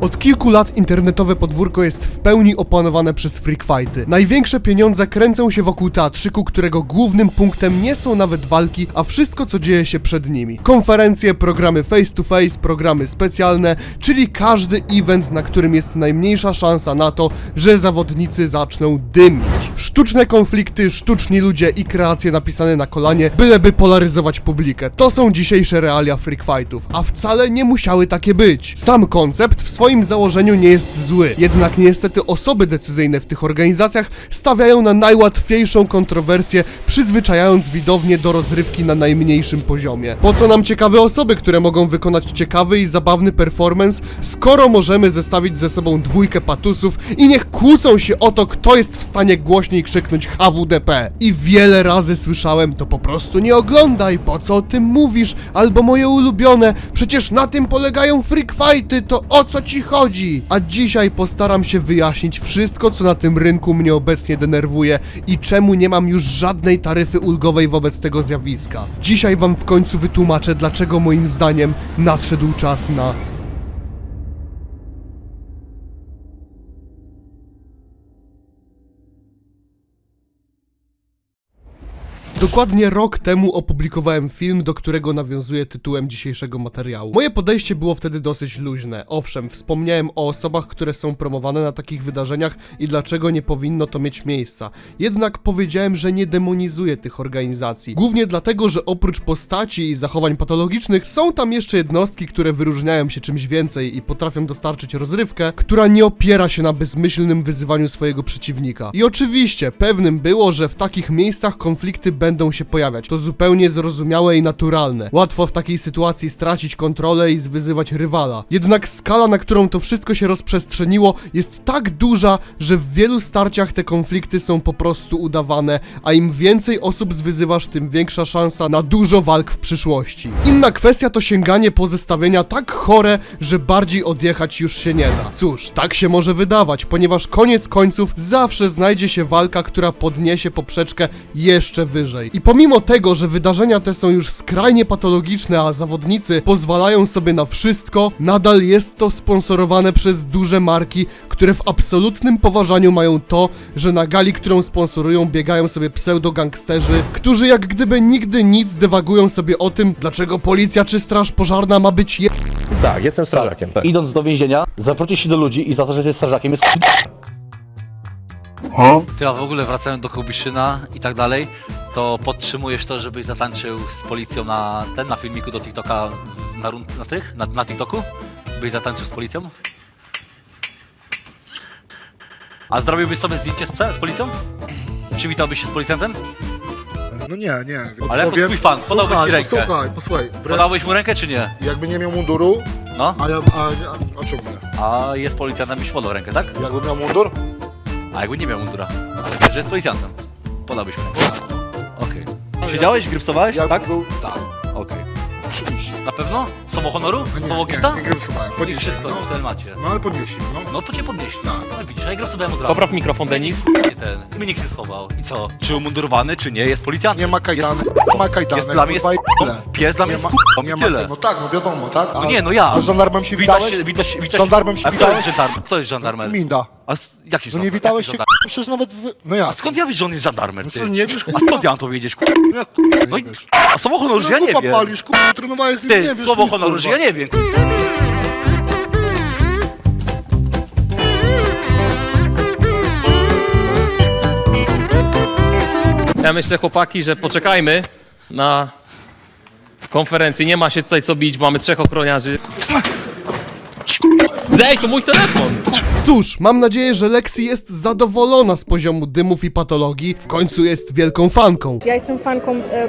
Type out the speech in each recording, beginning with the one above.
Od kilku lat internetowe podwórko jest w pełni opanowane przez freakfighty. Największe pieniądze kręcą się wokół teatrzyku, którego głównym punktem nie są nawet walki, a wszystko co dzieje się przed nimi. Konferencje, programy face to face, programy specjalne, czyli każdy event, na którym jest najmniejsza szansa na to, że zawodnicy zaczną dymić. Sztuczne konflikty, sztuczni ludzie i kreacje napisane na kolanie, byleby polaryzować publikę. To są dzisiejsze realia freakfightów, a wcale nie musiały takie być. Sam koncept w swoim założeniu nie jest zły, jednak niestety osoby decyzyjne w tych organizacjach stawiają na najłatwiejszą kontrowersję, przyzwyczajając widownię do rozrywki na najmniejszym poziomie. Po co nam ciekawe osoby, które mogą wykonać ciekawy i zabawny performance, skoro możemy zestawić ze sobą dwójkę patusów i niech kłócą się o to, kto jest w stanie głośniej krzyknąć HWDP. I wiele razy słyszałem, to po prostu nie oglądaj, po co o tym mówisz, albo moje ulubione, przecież na tym polegają freak fighty, to o co ci chodzi? A dzisiaj postaram się wyjaśnić wszystko, co na tym rynku mnie obecnie denerwuje i czemu nie mam już żadnej taryfy ulgowej wobec tego zjawiska. Dzisiaj wam w końcu wytłumaczę, dlaczego moim zdaniem nadszedł czas na Dokładnie rok temu opublikowałem film, do którego nawiązuję tytułem dzisiejszego materiału. Moje podejście było wtedy dosyć luźne. Owszem, wspomniałem o osobach, które są promowane na takich wydarzeniach i dlaczego nie powinno to mieć miejsca. Jednak powiedziałem, że nie demonizuję tych organizacji. Głównie dlatego, że oprócz postaci i zachowań patologicznych są tam jeszcze jednostki, które wyróżniają się czymś więcej i potrafią dostarczyć rozrywkę, która nie opiera się na bezmyślnym wyzywaniu swojego przeciwnika. I oczywiście, pewnym było, że w takich miejscach konflikty będą się pojawiać. To zupełnie zrozumiałe i naturalne. Łatwo w takiej sytuacji stracić kontrolę i zwyzywać rywala. Jednak skala, na którą to wszystko się rozprzestrzeniło, jest tak duża, że w wielu starciach te konflikty są po prostu udawane, a im więcej osób zwyzywasz, tym większa szansa na dużo walk w przyszłości. Inna kwestia to sięganie po zestawienia tak chore, że bardziej odjechać już się nie da. Cóż, tak się może wydawać, ponieważ koniec końców zawsze znajdzie się walka, która podniesie poprzeczkę jeszcze wyżej. I pomimo tego, że wydarzenia te są już skrajnie patologiczne, a zawodnicy pozwalają sobie na wszystko, nadal jest to sponsorowane przez duże marki, które w absolutnym poważaniu mają to, że na gali, którą sponsorują, biegają sobie pseudo-gangsterzy, którzy jak gdyby nigdy nic dywagują sobie o tym, dlaczego policja czy straż pożarna ma być je... Tak, jestem strażakiem. Tak. Idąc do więzienia, zaprosisz się do ludzi i za to, że jesteś strażakiem jest Ty, a w ogóle wracając do Kubiszyna i tak dalej, to podtrzymujesz to, żebyś zatańczył z policją na ten, na filmiku do TikToka, na, run- na tych, na, na TikToku? Byś zatańczył z policją? A zrobiłbyś sobie zdjęcie z, z policją? Przywitałbyś się z policjantem? No nie, nie. Ale jako twój fan, podałby ci Słuchaj, rękę. Posłuchaj, posłuchaj. Podałbyś mu rękę czy nie? Jakby nie miał munduru, No. a ja. A, a, a czemu nie? A jest policjantem, byś podał rękę, tak? Jakby miał mundur? A jakby nie miał mundura? Ale wiesz, że jest policjantem. Podałbyś mu. Okej. Siedziałeś, grypsowałeś, Jakby tak? był. Tak, Okej. oczywiście. Na pewno? Słowo honoru? A Słowo nie, gita? nie grypsowałem. I Podnieśli. wszystko No, w temacie. no ale podnieśli, no. No to cię podnieśli. Tak. No widzisz, a ja grosowałem od razu. Popraw mikrofon, Denis. Nie ten. Mnie nikt nie schował. I co? Czy umundurowany, czy nie? Jest policjantem. Nie ma kajdany, nie ma kajdany. Jest dla mnie jest kurwa, i tyle. Pies dla mnie Nie jest Nie i ma, tyle. no tak, no wiadomo, tak? A, No nie, no ja. A z żandarmem się Witasz witałeś? się, witasz się, witasz Żandarmem się A kto jest żandarm? Kto jest żandarmer? Minda. A s- jaki No nie witałeś Jaki się, przecież nawet wy... No ja. A skąd ja wiesz, że on jest żandarmer, No ty? co, nie wiesz, A skąd ja mam to wiedzieć, k***? Jak No nie i... wiesz? A słowo honoru, że ja nie kupa wiem. palisz, kurwa, trenowałeś z nim, nie Ty, wiesz słowo nic, honoru, że ja nie wiem. Ja myślę, chłopaki, że poczekajmy na konferencji. Nie ma się tutaj co bić, mamy trzech ochroniarzy. Dej, to mój telefon! Cóż, mam nadzieję, że Lexi jest zadowolona z poziomu dymów i patologii, w końcu jest wielką fanką. Ja jestem fanką e,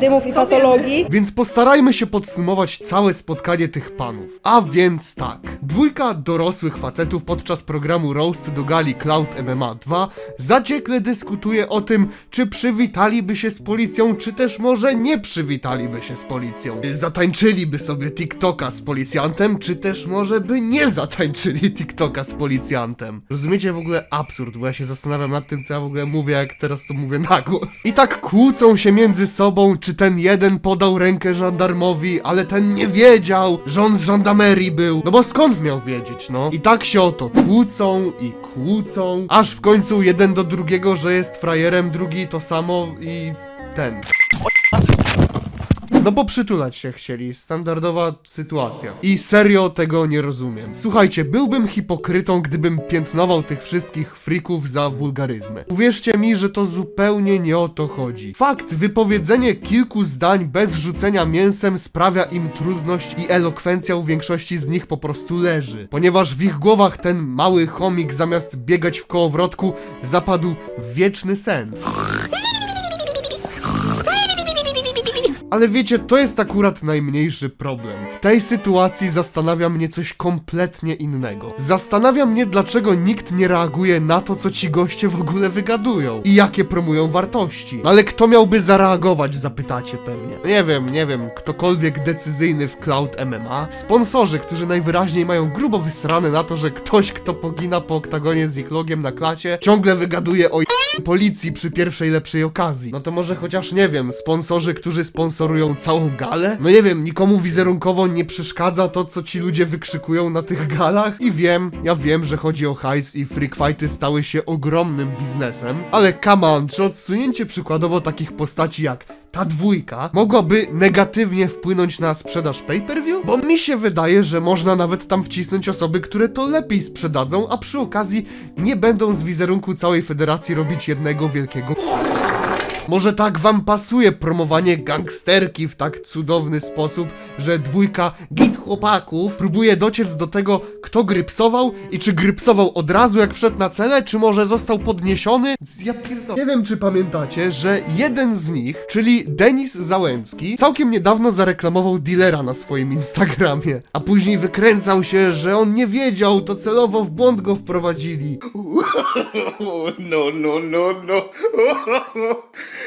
dymów i patologii. Więc postarajmy się podsumować całe spotkanie tych panów. A więc tak. Dwójka dorosłych facetów podczas programu Roast do gali Cloud MMA 2 zaciekle dyskutuje o tym, czy przywitaliby się z policją, czy też może nie przywitaliby się z policją. Zatańczyliby sobie TikToka z policjantem, czy też może by nie zatańczyli TikToka z policjantem. Rozumiecie w ogóle absurd, bo ja się zastanawiam nad tym, co ja w ogóle mówię, jak teraz to mówię na głos. I tak kłócą się między sobą, czy czy ten jeden podał rękę żandarmowi, ale ten nie wiedział, że on z żandamerii był. No bo skąd miał wiedzieć, no? I tak się o to kłócą i kłócą, aż w końcu jeden do drugiego, że jest frajerem, drugi to samo i ten. No bo przytulać się chcieli, standardowa sytuacja. I serio tego nie rozumiem. Słuchajcie, byłbym hipokrytą, gdybym piętnował tych wszystkich frików za wulgaryzmy. Uwierzcie mi, że to zupełnie nie o to chodzi. Fakt, wypowiedzenie kilku zdań bez rzucenia mięsem sprawia im trudność i elokwencja u większości z nich po prostu leży. Ponieważ w ich głowach ten mały chomik zamiast biegać w kołowrotku zapadł w wieczny sen. Ale wiecie, to jest akurat najmniejszy problem. W tej sytuacji zastanawia mnie coś kompletnie innego. Zastanawia mnie, dlaczego nikt nie reaguje na to, co ci goście w ogóle wygadują i jakie promują wartości. No ale kto miałby zareagować, zapytacie pewnie. Nie wiem, nie wiem, ktokolwiek decyzyjny w Cloud MMA? Sponsorzy, którzy najwyraźniej mają grubo wysrane na to, że ktoś, kto pogina po oktagonie z ich logiem na klacie, ciągle wygaduje o policji przy pierwszej lepszej okazji. No to może chociaż, nie wiem, sponsorzy, którzy sponsorują całą galę? No nie wiem, nikomu wizerunkowo nie przeszkadza to, co ci ludzie wykrzykują na tych galach? I wiem, ja wiem, że chodzi o hajs i freak fighty stały się ogromnym biznesem, ale come on, czy odsunięcie przykładowo takich postaci jak ta dwójka mogłaby negatywnie wpłynąć na sprzedaż pay-per-view? Bo mi się wydaje, że można nawet tam wcisnąć osoby, które to lepiej sprzedadzą, a przy okazji nie będą z wizerunku całej federacji robić jednego wielkiego może tak wam pasuje promowanie gangsterki w tak cudowny sposób, że dwójka git chłopaków próbuje dociec do tego, kto grypsował i czy grypsował od razu jak wszedł na celę, czy może został podniesiony? Ja pierdolę. Nie wiem, czy pamiętacie, że jeden z nich, czyli Denis Załęcki, całkiem niedawno zareklamował dealera na swoim Instagramie, a później wykręcał się, że on nie wiedział, to celowo w błąd go wprowadzili. No, no, no, no.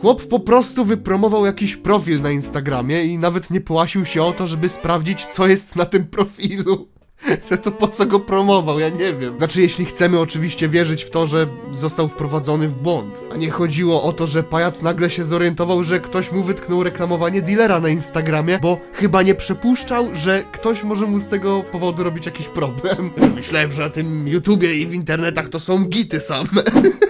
Chłop po prostu wypromował jakiś profil na Instagramie i nawet nie połasił się o to, żeby sprawdzić, co jest na tym profilu. To po co go promował, ja nie wiem. Znaczy, jeśli chcemy oczywiście wierzyć w to, że został wprowadzony w błąd. A nie chodziło o to, że pajac nagle się zorientował, że ktoś mu wytknął reklamowanie dealera na Instagramie, bo chyba nie przypuszczał, że ktoś może mu z tego powodu robić jakiś problem. Myślałem, że na tym YouTubie i w internetach to są gity same.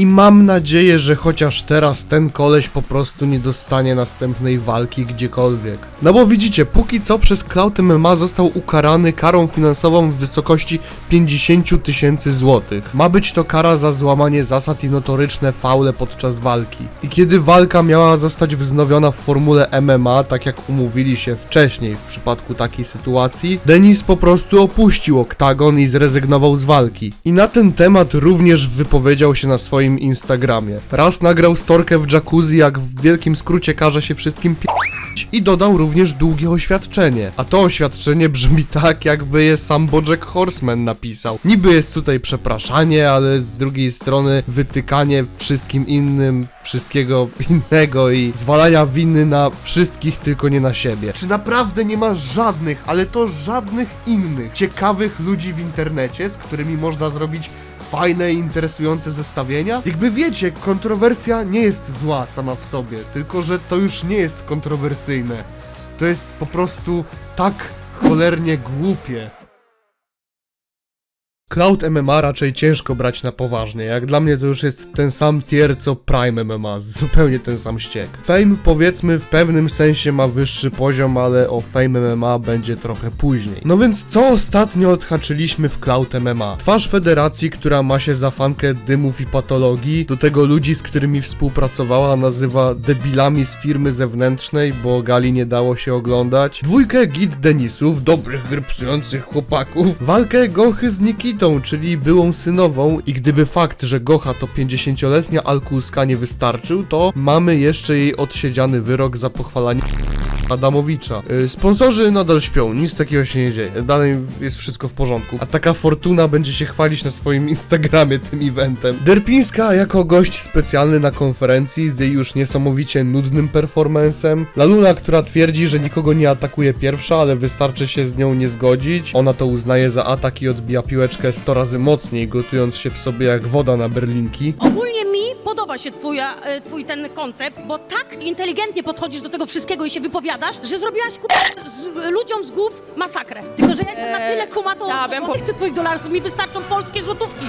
I mam nadzieję, że chociaż teraz ten koleś po prostu nie dostanie następnej walki gdziekolwiek. No bo widzicie, póki co przez Cloud MMA został ukarany karą finansową w wysokości 50 tysięcy złotych. Ma być to kara za złamanie zasad i notoryczne faule podczas walki. I kiedy walka miała zostać wznowiona w formule MMA, tak jak umówili się wcześniej w przypadku takiej sytuacji, Denis po prostu opuścił oktagon i zrezygnował z walki. I na ten temat również wypowiedział się na swoim Instagramie. Raz nagrał storkę w jacuzzi, jak w wielkim skrócie każe się wszystkim pi- i dodał również długie oświadczenie. A to oświadczenie brzmi tak, jakby je sam Bojack Horseman napisał. Niby jest tutaj przepraszanie, ale z drugiej strony wytykanie wszystkim innym, wszystkiego innego i zwalania winy na wszystkich, tylko nie na siebie. Czy naprawdę nie ma żadnych, ale to żadnych innych ciekawych ludzi w internecie, z którymi można zrobić fajne i interesujące zestawienia? Jakby wiecie, kontrowersja nie jest zła sama w sobie, tylko że to już nie jest kontrowersyjne. To jest po prostu tak cholernie głupie. Cloud MMA raczej ciężko brać na poważnie. Jak dla mnie to już jest ten sam tier co Prime MMA, zupełnie ten sam ściek. Fame powiedzmy w pewnym sensie ma wyższy poziom, ale o Fame MMA będzie trochę później. No więc co ostatnio odhaczyliśmy w Cloud MMA? Twarz federacji, która ma się za fankę dymów i patologii, do tego ludzi, z którymi współpracowała, nazywa debilami z firmy zewnętrznej, bo gali nie dało się oglądać. Dwójkę git Denisów, dobrych grypsujących chłopaków. Walkę Gochy z Czyli byłą synową i gdyby fakt, że Gocha to 50-letnia alkuska nie wystarczył, to mamy jeszcze jej odsiedziany wyrok za pochwalanie Adamowicza. Yy, sponsorzy nadal śpią, nic takiego się nie dzieje. Dalej jest wszystko w porządku. A taka fortuna będzie się chwalić na swoim Instagramie tym eventem. Derpińska jako gość specjalny na konferencji z jej już niesamowicie nudnym performancem. Laluna, która twierdzi, że nikogo nie atakuje pierwsza, ale wystarczy się z nią nie zgodzić. Ona to uznaje za atak i odbija piłeczkę 100 razy mocniej, gotując się w sobie jak woda na berlinki. Ogólnie mi podoba się twoja, e, twój ten koncept, bo tak inteligentnie podchodzisz do tego wszystkiego i się wypowiadasz, że zrobiłaś ku... z, ludziom z głów masakrę. Tylko, że ja jestem na Eee, tyle kumatą, chciałabym bo po- nie chcę twoich dolarów, mi wystarczą polskie złotówki.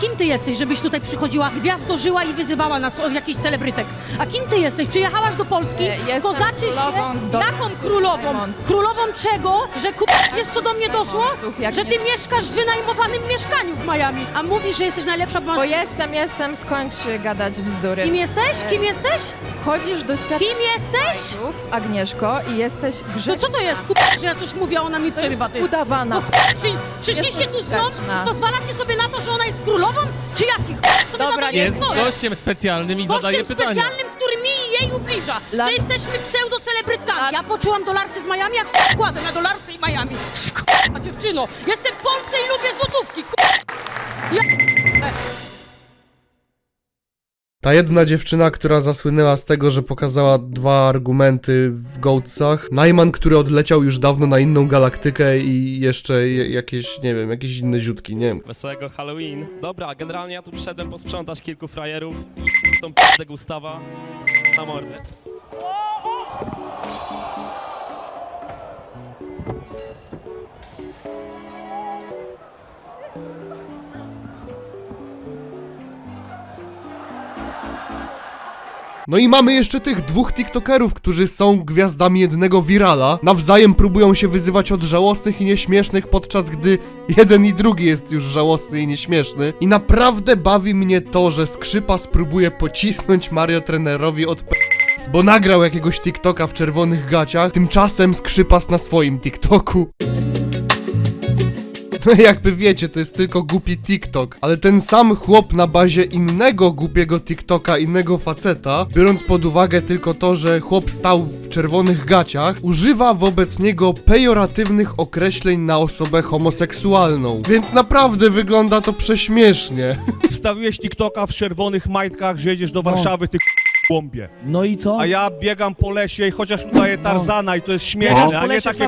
Kim ty jesteś, żebyś tutaj przychodziła, gwiazdożyła i wyzywała nas od jakichś celebrytek? A kim ty jesteś? Przyjechałaś do Polski, E, jestem królową się? do- Jaką królową? Królową czego? Że ku... wiesz co do mnie doszło? Jak Że ty nie- mieszkasz w wynajmowanym mieszkaniu w Miami, a mówisz, że jesteś najlepsza, bo Bo jestem, jestem, skończ gadać bzdury. Kim jesteś? Kim jesteś? Chodzisz do świata Kim jesteś? Agnieszko, i jesteś No grzeczna. co to jest, kup, że ja coś mówię, a ona mi przerywa, ty. Udawana. Przy, przyszliście tu znów? grzeczna. Pozwalacie sobie na to, że ona jest królową? Czy jaki ch- sobie Dobra, na to nie jest pozwolę? gościem specjalnym i zadaje Gościem pytania. specjalnym, który mi i jej ubliża. La- My jesteśmy pseudocelebrytkami. La- Ja poczułam dolarsy z Miami, a ch- kładę na dolarce i Miami. A dziewczyno, jestem w Polsce i lubię złotówki. k***a. Ja... Ta jedna dziewczyna, która zasłynęła z tego, że pokazała dwa argumenty w Goatsach. Najman, który odleciał już dawno na inną galaktykę i jeszcze je- jakieś, nie wiem, jakieś inne ziutki, nie wiem. Wesołego Halloween. Dobra, generalnie ja tu przyszedłem posprzątać kilku frajerów i tą p***ę Gustawa na mordę. No i mamy jeszcze tych dwóch TikTokerów, którzy są gwiazdami jednego wirala. Nawzajem próbują się wyzywać od żałosnych i nieśmiesznych, podczas gdy jeden i drugi jest już żałosny i nieśmieszny. I naprawdę bawi mnie to, że Skrzypa spróbuje pocisnąć Mario trenerowi od p... bo nagrał jakiegoś TikToka w czerwonych gaciach, tymczasem Skrzypas na swoim TikToku. No jakby wiecie, to jest tylko głupi TikTok, ale ten sam chłop na bazie innego głupiego TikToka, innego faceta, biorąc pod uwagę tylko to, że chłop stał w czerwonych gaciach, używa wobec niego pejoratywnych określeń na osobę homoseksualną. Więc naprawdę wygląda to prześmiesznie. Wstawiłeś TikToka w czerwonych majtkach, że jedziesz do Warszawy, ty bombie. No i co? A ja biegam po lesie i chociaż udaję Tarzana i to jest No, śmieszne, po a nie lesie takie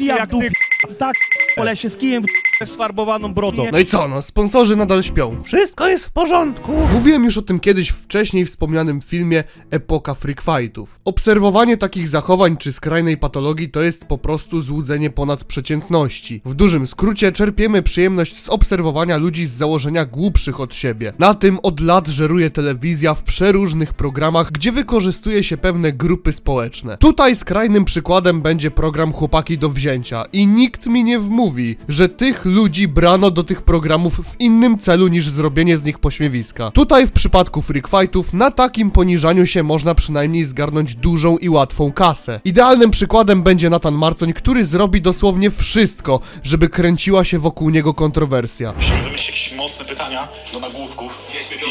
jak ty tak, po lesie z kijem w z farbowaną brodą. No i co, no, sponsorzy nadal śpią. Wszystko jest w porządku. Mówiłem już o tym kiedyś w wcześniej wspomnianym filmie Epoka Freak Fightów. Obserwowanie takich zachowań czy skrajnej patologii to jest po prostu złudzenie ponad przeciętności. W dużym skrócie czerpiemy przyjemność z obserwowania ludzi z założenia głupszych od siebie. Na tym od lat żeruje telewizja w przeróżnych programach, gdzie wykorzystuje się pewne grupy społeczne. Tutaj skrajnym przykładem będzie program Chłopaki do wzięcia i nikt mi nie wmówi, że tych ludzi brano do tych programów w innym celu niż zrobienie z nich pośmiewiska. Tutaj w przypadku Freak Fightów na takim poniżaniu się można przynajmniej zgarnąć dużą i łatwą kasę. Idealnym przykładem będzie Natan Marcoń, który zrobi dosłownie wszystko, żeby kręciła się wokół niego kontrowersja. Musimy wymyślić jakieś mocne pytania do nagłówków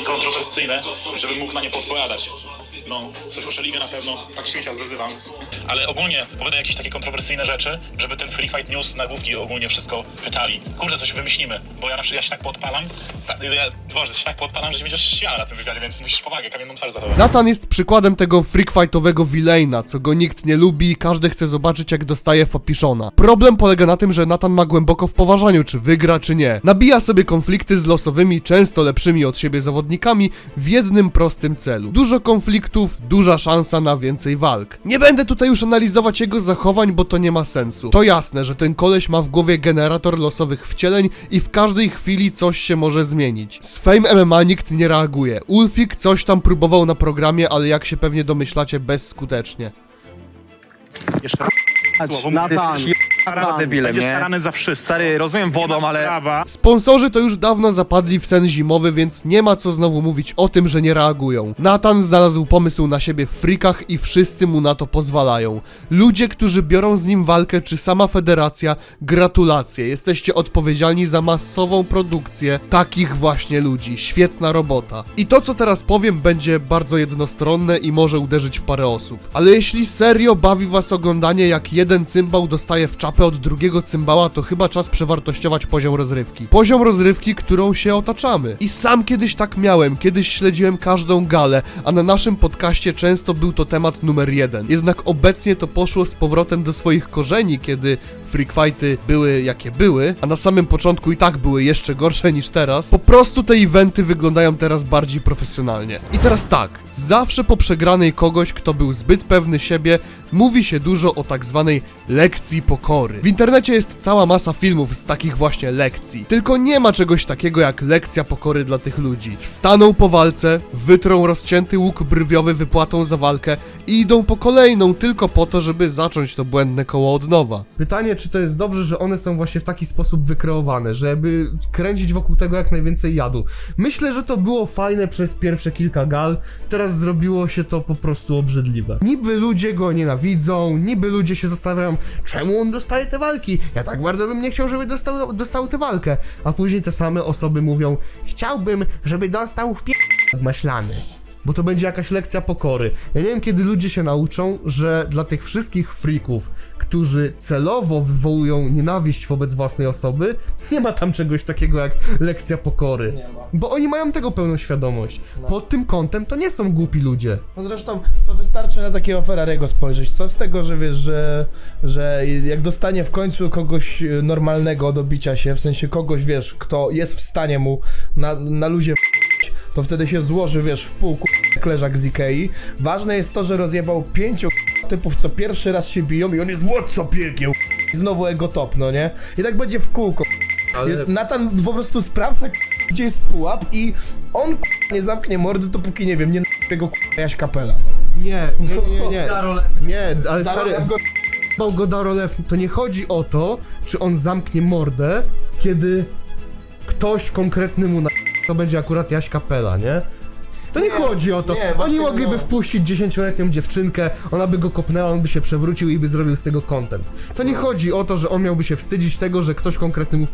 i kontrowersyjne, żeby mógł na nie podpowiadać. No, coś o na pewno, tak świecia zwyzywam. Ale ogólnie opowiadaj jakieś takie kontrowersyjne rzeczy, żeby ten Free Fight News, nagłówki ogólnie wszystko pytali. Kurde, coś wymyślimy, bo ja na przykład ja się tak podpalam, ta, ja, Boże, się tak podpalam, że nie będziesz śmiała na tym wywiadzie, więc musisz powagę, kamienną twarz zachować. Natan jest przykładem tego freakfightowego villaina, co go nikt nie lubi i każdy chce zobaczyć jak dostaje fapiszona. Problem polega na tym, że Natan ma głęboko w poważaniu, czy wygra, czy nie. Nabija sobie konflikty z losowymi, często lepszymi od siebie zawodnikami w jednym prostym celu. Dużo konfliktów, duża szansa na więcej walk. Nie będę tutaj już analizować jego zachowań, bo to nie ma sensu. To jasne, że ten koleś ma w głowie generator losowych wcieleń i w każdej chwili coś się może zmienić. Z Fame MMA nikt nie reaguje. Ulfik coś tam próbował na programie, ale jak się pewnie domyślacie, bezskutecznie. Natan, debilem, Będziesz karany za wszystko. Stary, rozumiem wodą, ale... Prawa. Sponsorzy to już dawno zapadli w sen zimowy, więc nie ma co znowu mówić o tym, że nie reagują. Nathan znalazł pomysł na siebie w frikach i wszyscy mu na to pozwalają. Ludzie, którzy biorą z nim walkę, czy sama federacja, gratulacje. Jesteście odpowiedzialni za masową produkcję takich właśnie ludzi. Świetna robota. I to, co teraz powiem, będzie bardzo jednostronne i może uderzyć w parę osób. Ale jeśli serio bawi was oglądanie, jak jeden cymbał dostaje w czapę od drugiego cymbała, to chyba czas przewartościować poziom rozrywki. Poziom rozrywki, którą się otaczamy. I sam kiedyś tak miałem, kiedyś śledziłem każdą galę, a na naszym podcaście często był to temat numer jeden. Jednak obecnie to poszło z powrotem do swoich korzeni, kiedy freak fighty były jakie były, a na samym początku i tak były jeszcze gorsze niż teraz. Po prostu te eventy wyglądają teraz bardziej profesjonalnie. I teraz tak, zawsze po przegranej kogoś, kto był zbyt pewny siebie, mówi się dużo o tak zwanej lekcji pokory. W internecie jest cała masa filmów z takich właśnie lekcji. Tylko nie ma czegoś takiego jak lekcja pokory dla tych ludzi. Wstaną po walce, wytrą rozcięty łuk brwiowy wypłatą za walkę i idą po kolejną tylko po to, żeby zacząć to błędne koło od nowa. Pytanie, czy to jest dobrze, że one są właśnie w taki sposób wykreowane, żeby kręcić wokół tego jak najwięcej jadu. Myślę, że to było fajne przez pierwsze kilka gal, teraz zrobiło się to po prostu obrzydliwe. Niby ludzie go nienawidzą, niby ludzie się zastanawiają, czemu on dostaje te walki. Ja tak bardzo bym nie chciał, żeby dostał, dostał tę walkę. A później te same osoby mówią, chciałbym, żeby dostał w maślany. Bo to będzie jakaś lekcja pokory. Ja nie wiem, kiedy ludzie się nauczą, że dla tych wszystkich freaków, którzy celowo wywołują nienawiść wobec własnej osoby, nie ma tam czegoś takiego jak lekcja pokory. Bo oni mają tego pełną świadomość. Pod tym kątem to nie są głupi ludzie. No zresztą to wystarczy na takiego Ferrariego spojrzeć. Co z tego, że wiesz, że, że jak dostanie w końcu kogoś e, normalnego do bicia się, w sensie kogoś, wiesz, kto jest w stanie mu na, na luzie to wtedy się złoży, wiesz, w pół k- leżak z Ikei. Ważne jest to, że rozjebał pięciu typów, co pierwszy raz się biją i on jest władca piekieł. I znowu ego top, no nie? I tak będzie w kółko. Ale... Natan po prostu sprawdza, k- gdzie jest pułap i on nie zamknie mordy, dopóki, nie wiem, nie tego Jaś Kapela. Nie, nie, nie, nie. Nie, ale stary, bał go Darolew, to nie chodzi o to, czy on zamknie mordę, kiedy ktoś konkretny mu na... To będzie akurat Jaś Kapela, nie? To nie, chodzi o to. nie, Oni właśnie mogliby no. wpuścić dziesięcioletnią dziewczynkę, ona by go kopnęła, on by się przewrócił i by zrobił z tego content. To nie chodzi o to, że on miałby się wstydzić tego, że ktoś konkretny mu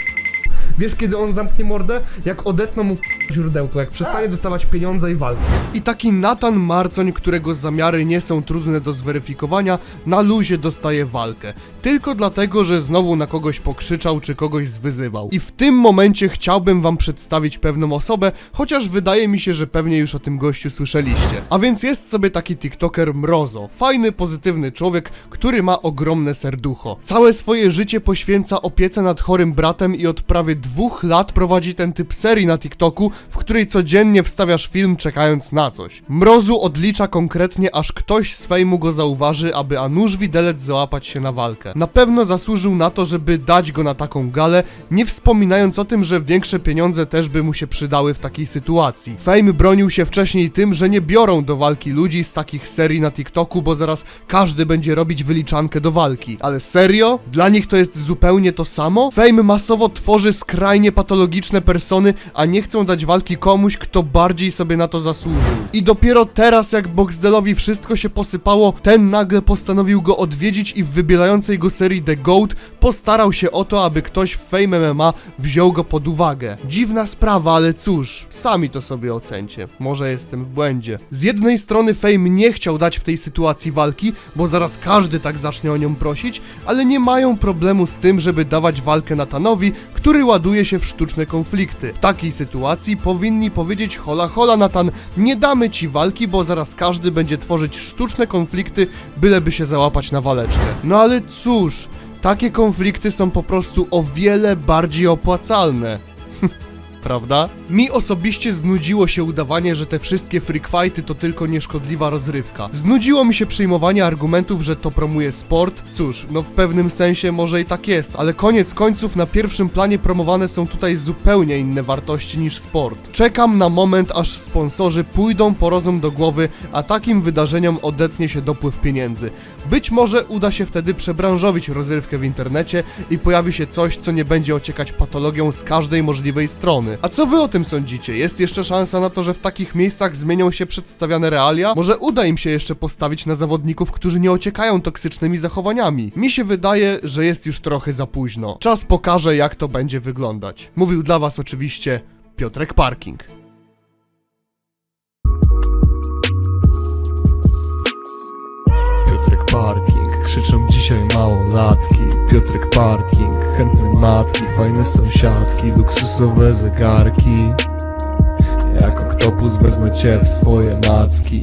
Wiesz, kiedy on zamknie mordę? Jak odetną mu źródełko, jak przestanie dostawać pieniądze i walki. I taki Natan Marcoń, którego zamiary nie są trudne do zweryfikowania, na luzie dostaje walkę. Tylko dlatego, że znowu na kogoś pokrzyczał czy kogoś zwyzywał. I w tym momencie chciałbym wam przedstawić pewną osobę, chociaż wydaje mi się, że pewnie już o tym gościu słyszeliście. A więc jest sobie taki TikToker Mrozo. Fajny, pozytywny człowiek, który ma ogromne serducho. Całe swoje życie poświęca opiece nad chorym bratem i od prawie dwóch lat prowadzi ten typ serii na TikToku, w której codziennie wstawiasz film czekając na coś. Mrozu odlicza konkretnie, aż ktoś z fejmu go zauważy, aby a nuż widelec załapać się na walkę. Na pewno zasłużył na to, żeby dać go na taką galę, nie wspominając o tym, że większe pieniądze też by mu się przydały w takiej sytuacji. Fame bronił się wcześniej tym, że nie biorą do walki ludzi z takich serii na TikToku, bo zaraz każdy będzie robić wyliczankę do walki. Ale serio? Dla nich to jest zupełnie to samo? Fame masowo tworzy skrajnie patologiczne persony, a nie chcą dać walki komuś, kto bardziej sobie na to zasłużył. I dopiero teraz, jak Boxdelowi wszystko się posypało, ten nagle postanowił go odwiedzić i w wybielającej go serii The Goat postarał się o to, aby ktoś w Fame MMA wziął go pod uwagę. Dziwna sprawa, ale cóż, sami to sobie ocencie. Może jestem w błędzie. Z jednej strony Fame nie chciał dać w tej sytuacji walki, bo zaraz każdy tak zacznie o nią prosić, ale nie mają problemu z tym, żeby dawać walkę Natanowi, który ładuje się w sztuczne konflikty. W takiej sytuacji powinni powiedzieć hola hola Natan, nie damy ci walki, bo zaraz każdy będzie tworzyć sztuczne konflikty, byleby się załapać na waleczkę. No ale cóż, takie konflikty są po prostu o wiele bardziej opłacalne. Prawda? Mi osobiście znudziło się udawanie, że te wszystkie freak fighty to tylko nieszkodliwa rozrywka. Znudziło mi się przyjmowanie argumentów, że to promuje sport. Cóż, no w pewnym sensie może i tak jest, ale koniec końców na pierwszym planie promowane są tutaj zupełnie inne wartości niż sport. Czekam na moment, aż sponsorzy pójdą po rozum do głowy, a takim wydarzeniom odetnie się dopływ pieniędzy. Być może uda się wtedy przebranżowić rozrywkę w internecie i pojawi się coś, co nie będzie ociekać patologią z każdej możliwej strony. A co wy o tym sądzicie? Jest jeszcze szansa na to, że w takich miejscach zmienią się przedstawiane realia? Może uda im się jeszcze postawić na zawodników, którzy nie ociekają toksycznymi zachowaniami? Mi się wydaje, że jest już trochę za późno. Czas pokaże, jak to będzie wyglądać. Mówił dla was oczywiście Piotrek Parking. Piotrek Parking, krzyczą dzisiaj małolatki Piotrek Parking, chętne matki, fajne sąsiadki Luksusowe zegarki. Jak oktopus wezmę cię w swoje macki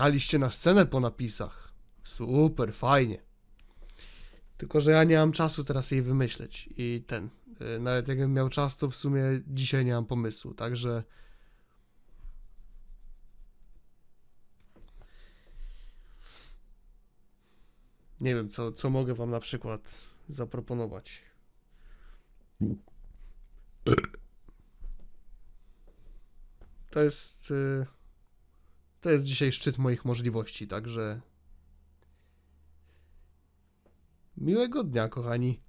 Czekaliście na scenę po napisach. Super, fajnie. Tylko, że ja nie mam czasu teraz jej wymyśleć. I ten. y, Nawet jakbym miał czas, to w sumie dzisiaj nie mam pomysłu. Także. Nie wiem, co, co mogę wam na przykład zaproponować. To jest. y, To jest dzisiaj szczyt moich możliwości, także. Miłego dnia, kochani.